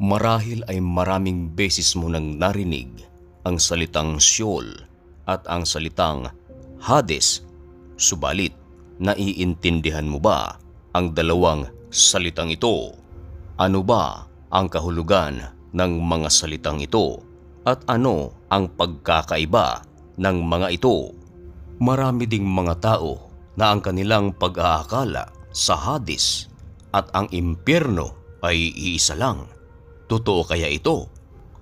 Marahil ay maraming beses mo nang narinig ang salitang Sheol at ang salitang Hades. Subalit, naiintindihan mo ba ang dalawang salitang ito? Ano ba ang kahulugan ng mga salitang ito? At ano ang pagkakaiba ng mga ito? Marami ding mga tao na ang kanilang pag-aakala sa Hades at ang impyerno ay iisa lang. Totoo kaya ito?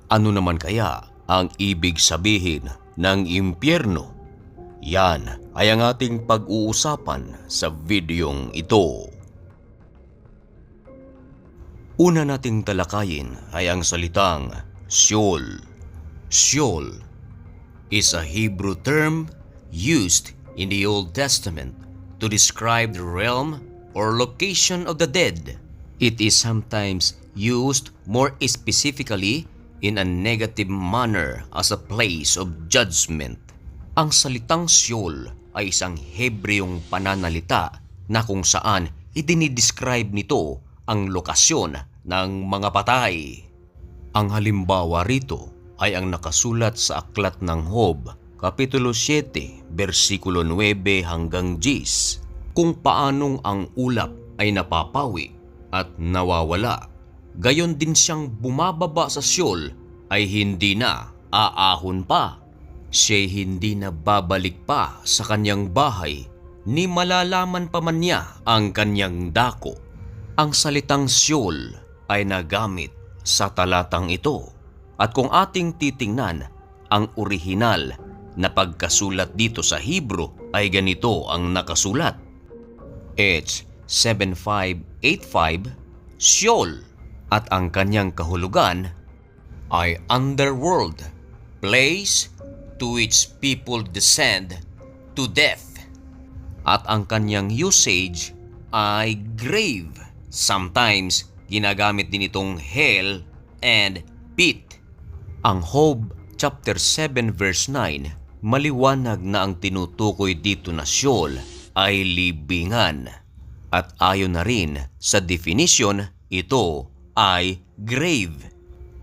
Ano naman kaya ang ibig sabihin ng impyerno? Yan ay ang ating pag-uusapan sa videong ito. Una nating talakayin ay ang salitang Sheol. Sheol is a Hebrew term used in the Old Testament to describe the realm or location of the dead. It is sometimes used more specifically in a negative manner as a place of judgment. Ang salitang Sheol ay isang Hebreong pananalita na kung saan idinidescribe nito ang lokasyon ng mga patay. Ang halimbawa rito ay ang nakasulat sa Aklat ng Hob, Kapitulo 7, versikulo 9 hanggang 10, kung paanong ang ulap ay napapawi at nawawala. Gayon din siyang bumababa sa siyol ay hindi na aahon pa. Siya hindi na babalik pa sa kanyang bahay ni malalaman pa man niya ang kanyang dako. Ang salitang siyol ay nagamit sa talatang ito at kung ating titingnan ang orihinal na pagkasulat dito sa Hebrew ay ganito ang nakasulat. H 75 85 Seoul at ang kanyang kahulugan ay underworld, place to which people descend to death. At ang kanyang usage ay grave. Sometimes ginagamit din itong hell and pit. Ang Hob chapter 7 verse 9 maliwanag na ang tinutukoy dito na Sheol ay libingan. At ayon na rin sa definition, ito ay grave.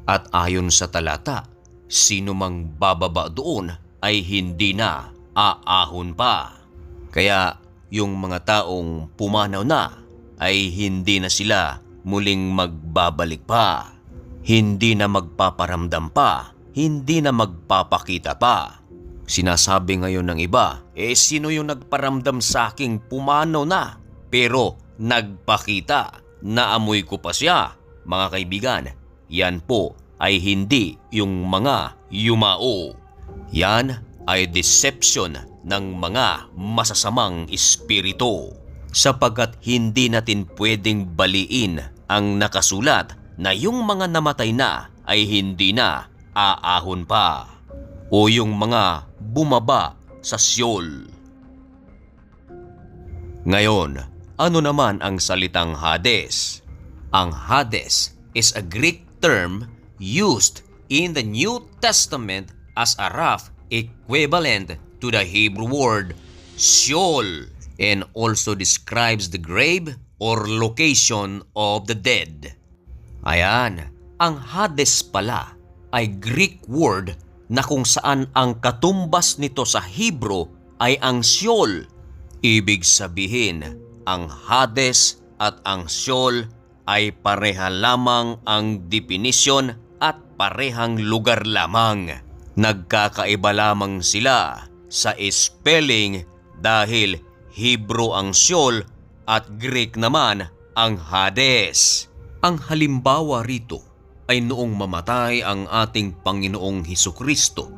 At ayon sa talata, sino mang bababa doon ay hindi na aahon pa. Kaya yung mga taong pumanaw na ay hindi na sila muling magbabalik pa. Hindi na magpaparamdam pa, hindi na magpapakita pa. Sinasabi ngayon ng iba, eh sino yung nagparamdam sa aking pumanaw na? Pero nagpakita, naamoy ko pa siya. Mga kaibigan, yan po ay hindi yung mga yumao. Yan ay deception ng mga masasamang espiritu sapagkat hindi natin pwedeng baliin ang nakasulat na yung mga namatay na ay hindi na aahon pa o yung mga bumaba sa Seol. Ngayon, ano naman ang salitang Hades? Ang Hades is a Greek term used in the New Testament as a rough equivalent to the Hebrew word Sheol and also describes the grave or location of the dead. Ayan, ang Hades pala ay Greek word na kung saan ang katumbas nito sa Hebrew ay ang Sheol. Ibig sabihin, ang Hades at ang Sheol ay pareha lamang ang definisyon at parehang lugar lamang. Nagkakaiba lamang sila sa spelling dahil Hebrew ang Sheol at Greek naman ang Hades. Ang halimbawa rito ay noong mamatay ang ating Panginoong Heso Kristo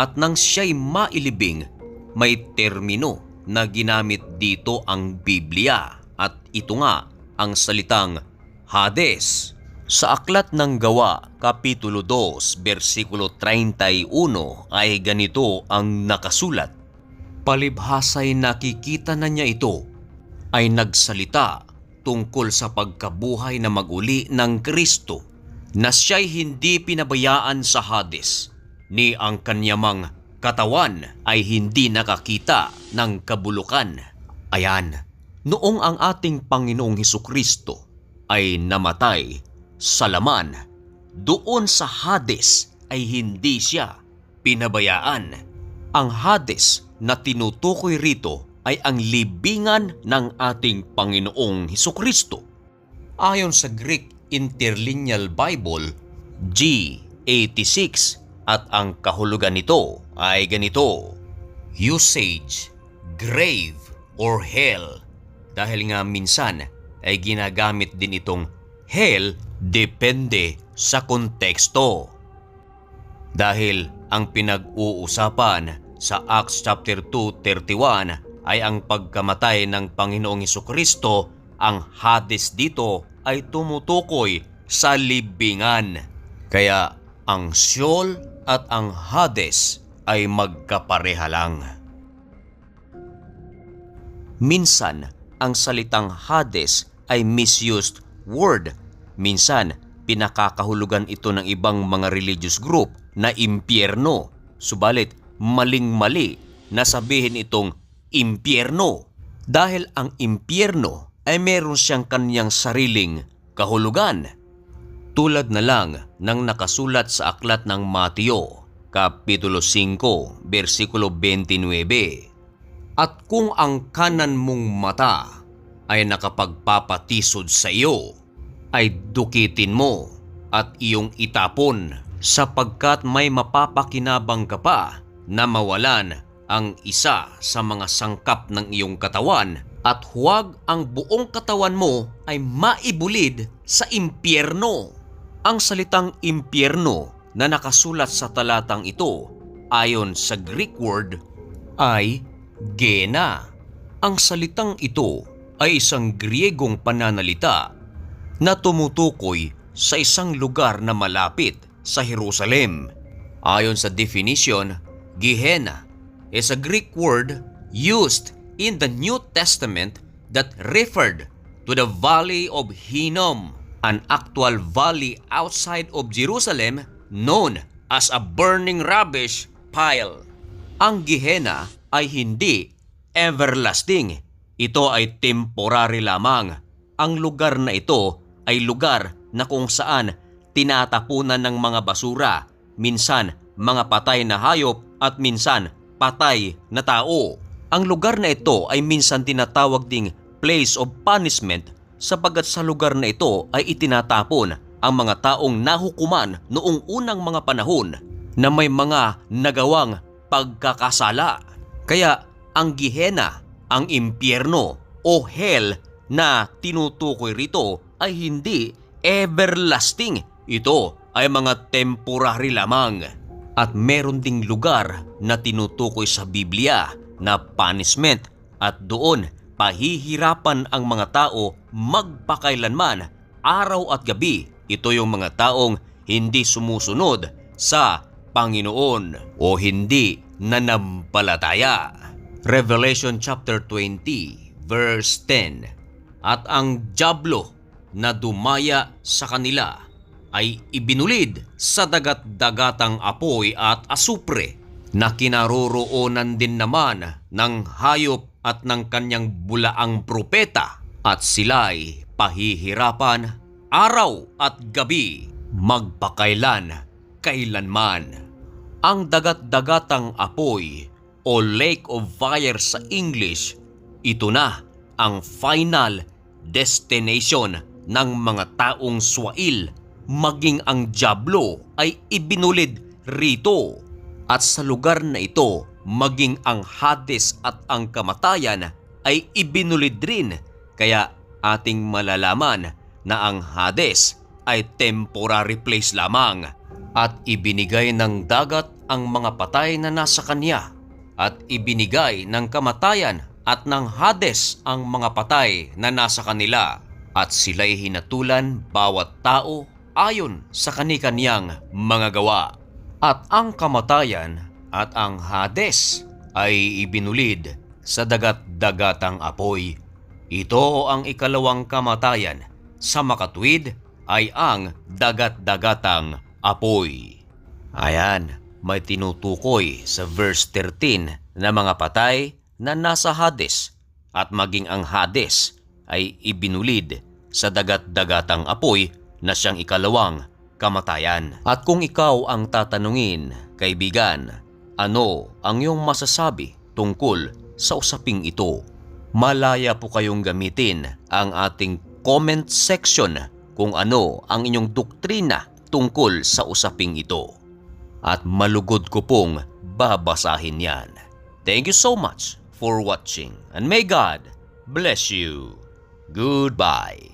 at nang siya'y mailibing, may termino na ginamit dito ang Biblia at ito nga ang salitang Hades. Sa Aklat ng Gawa, Kapitulo 2, versikulo 31 ay ganito ang nakasulat. Palibhasay nakikita na niya ito ay nagsalita tungkol sa pagkabuhay na maguli ng Kristo na siya'y hindi pinabayaan sa Hades ni ang kanyamang katawan ay hindi nakakita ng kabulukan. Ayan, noong ang ating Panginoong Heso Kristo ay namatay sa laman, doon sa Hades ay hindi siya pinabayaan. Ang Hades na tinutukoy rito ay ang libingan ng ating Panginoong Heso Kristo. Ayon sa Greek Interlineal Bible, G86 at ang kahulugan nito ay ganito. Usage, grave or hell dahil nga minsan ay ginagamit din itong hell depende sa konteksto. Dahil ang pinag-uusapan sa Acts chapter 2:31 ay ang pagkamatay ng Panginoong Kristo, ang Hades dito ay tumutukoy sa libingan. Kaya ang Sheol at ang Hades ay magkapareha lang. Minsan, ang salitang Hades ay misused word. Minsan, pinakakahulugan ito ng ibang mga religious group na impyerno. Subalit, maling-mali na sabihin itong impyerno. Dahil ang impyerno ay meron siyang kanyang sariling kahulugan. Tulad na lang ng nakasulat sa aklat ng Mateo, Kapitulo 5, versikulo 29. At kung ang kanan mong mata ay nakapagpapatisod sa iyo, ay dukitin mo at iyong itapon sapagkat may mapapakinabang ka pa na mawalan ang isa sa mga sangkap ng iyong katawan at huwag ang buong katawan mo ay maibulid sa impyerno. Ang salitang impyerno na nakasulat sa talatang ito ayon sa Greek word ay gena. Ang salitang ito ay isang Griegong pananalita na tumutukoy sa isang lugar na malapit sa Jerusalem. Ayon sa definition, Gehenna is a Greek word used in the New Testament that referred to the Valley of Hinnom, an actual valley outside of Jerusalem known as a burning rubbish pile. Ang Gehenna ay hindi everlasting. Ito ay temporary lamang. Ang lugar na ito ay lugar na kung saan tinatapunan ng mga basura, minsan mga patay na hayop at minsan patay na tao. Ang lugar na ito ay minsan tinatawag ding place of punishment sapagat sa lugar na ito ay itinatapon ang mga taong nahukuman noong unang mga panahon na may mga nagawang pagkakasala. Kaya ang Gehenna, ang impyerno o hell na tinutukoy rito ay hindi everlasting. Ito ay mga temporary lamang. At meron ding lugar na tinutukoy sa Biblia na punishment at doon pahihirapan ang mga tao magpakailanman araw at gabi. Ito yung mga taong hindi sumusunod sa Panginoon o hindi nanampalataya. Revelation chapter 20 verse 10 At ang Diablo na dumaya sa kanila ay ibinulid sa dagat-dagatang apoy at asupre na kinaroroonan din naman ng hayop at ng kanyang bulaang propeta at sila'y pahihirapan araw at gabi magpakailan kailanman. Ang dagat-dagatang apoy o lake of fire sa English, ito na ang final destination ng mga taong swail maging ang Diablo ay ibinulid rito. At sa lugar na ito, maging ang Hades at ang kamatayan ay ibinulid rin. Kaya ating malalaman na ang Hades ay temporary place lamang at ibinigay ng dagat ang mga patay na nasa kanya at ibinigay ng kamatayan at ng Hades ang mga patay na nasa kanila at sila'y hinatulan bawat tao ayon sa kanikanyang mga gawa. At ang kamatayan at ang Hades ay ibinulid sa dagat-dagatang apoy. Ito ang ikalawang kamatayan. Sa makatwid ay ang dagat-dagatang apoy. Ayan, may tinutukoy sa verse 13 na mga patay na nasa Hades at maging ang Hades ay ibinulid sa dagat-dagatang apoy na siyang ikalawang kamatayan. At kung ikaw ang tatanungin, kaibigan, ano ang iyong masasabi tungkol sa usaping ito? Malaya po kayong gamitin ang ating comment section kung ano ang inyong doktrina tungkol sa usaping ito. At malugod ko pong babasahin yan. Thank you so much for watching and may God bless you. Goodbye.